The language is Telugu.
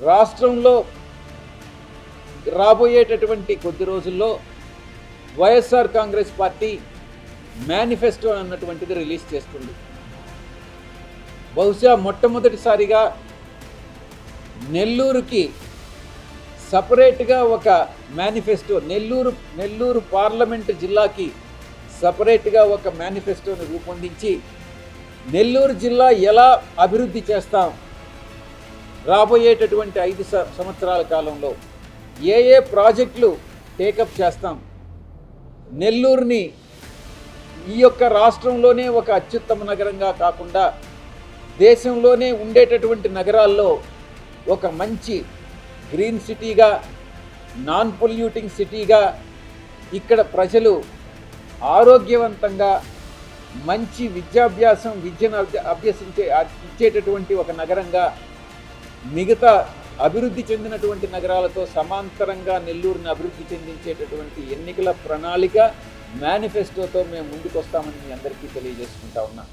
రాష్ట్రంలో రాబోయేటటువంటి కొద్ది రోజుల్లో వైఎస్ఆర్ కాంగ్రెస్ పార్టీ మేనిఫెస్టో అన్నటువంటిది రిలీజ్ చేస్తుంది. బహుశా మొట్టమొదటిసారిగా నెల్లూరుకి సపరేట్గా ఒక మేనిఫెస్టో నెల్లూరు నెల్లూరు పార్లమెంటు జిల్లాకి సపరేట్గా ఒక మేనిఫెస్టోని రూపొందించి నెల్లూరు జిల్లా ఎలా అభివృద్ధి చేస్తాం రాబోయేటటువంటి ఐదు సంవత్సరాల కాలంలో ఏ ఏ ప్రాజెక్టులు టేకప్ చేస్తాం? నెల్లూరుని ఈ యొక్క రాష్ట్రంలోనే ఒక అత్యుత్తమ నగరంగా కాకుండా దేశంలోనే ఉండేటటువంటి నగరాల్లో ఒక మంచి గ్రీన్ సిటీగా నాన్ పొల్యూటింగ్ సిటీగా ఇక్కడ ప్రజలు ఆరోగ్యవంతంగా మంచి విద్యాభ్యాసం విద్యను అభ్య- అభ్యసించే ఇచ్చేటటువంటి ఒక నగరంగా మిగతా అభివృద్ధి చెందినటువంటి నగరాలతో సమాంతరంగా నెల్లూరుని అభివృద్ధి చెందించేటటువంటి ఎన్నికల ప్రణాళిక మేనిఫెస్టోతో మేము ముందుకొస్తామని మీ అందరికీ తెలియజేసుకుంటా ఉన్నా.